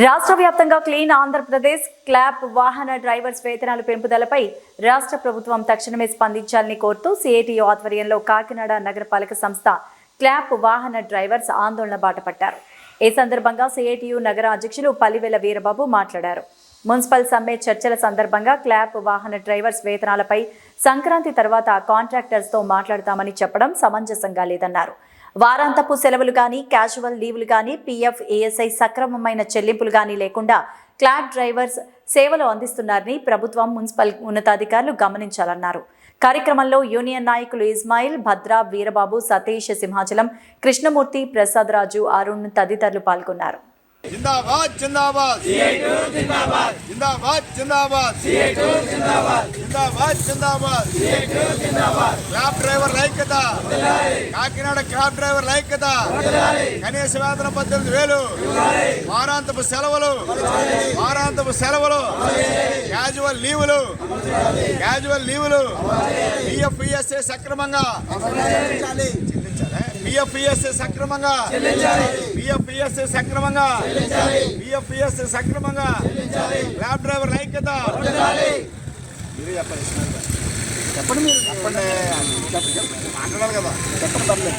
రాష్ట్ర వ్యాప్తంగా clean Andhra Pradesh clap వాహన డ్రైవర్స్ వేతనాల పెంపుదలపై రాష్ట్ర ప్రభుత్వం తక్షణమే స్పందించాలని కోరుతూ సిఐటియు ఆధ్వర్యంలో కాకినాడ నగరపాలక సంస్థ క్లాప్ వాహన డ్రైవర్స్ ఆందోళన బాటపట్టారు ఈ సందర్భంగా సిఐటియు నగర అధ్యక్షులు పల్లివెల వీరబాబు మాట్లాడారు. మున్సిపల్ సమ్మె చర్చల సందర్భంగా క్లాప్ వాహన డ్రైవర్స్ వేతనాలపై సంక్రాంతి తర్వాత కాంట్రాక్టర్స్తో మాట్లాడతామని చెప్పడం సమంజసంగా లేదన్నారు. వారాంతపు సెలవులు కానీ క్యాజువల్ లీవులు కానీ పీఎఫ్ ఏఎస్ఐ సక్రమమైన చెల్లింపులు కానీ లేకుండా క్లాబ్ డ్రైవర్స్ సేవలు అందిస్తున్నారని ప్రభుత్వం మున్సిపల్ ఉన్నతాధికారులు గమనించాలన్నారు. కార్యక్రమంలో యూనియన్ నాయకులు ఇస్మాయిల్ భద్ర వీరబాబు సతీష్ సింహాచలం కృష్ణమూర్తి ప్రసాద్ రాజు అరుణ్ తదితరులు పాల్గొన్నారు. జిందాబాద్. జిందాబాద్ జిందాబాద్. జిందాబాద్ జిందాబాద్. జిందాబాద్ జిందాబాద్. ఐక్యత కాకినాడ క్యాబ్ డ్రైవర్ ఐక్యత కనీస వేతన పద్దెనిమిది వేలు. వారాంతపు సెలవులు. వారాంతపు సెలవులు. క్యాజువల్ లీవులు. క్యాజువల్ లీవులు. పిఎఫ్ఈఎస్ఏ సక్రమంగా. పిఎఫ్ఈఎస్ఏ సక్రమంగా. పిఎఫ్ఈఎస్ఏ సక్రమంగా. పిఎఫ్ఈఎస్ఏ సక్రమంగా. ల్యాబ్ డ్రైవర్ ఐక్యత మీరే చెప్పండి. చెప్పండి మీరు. చెప్పండి. మాట్లాడాలి కదా. చెప్పండి.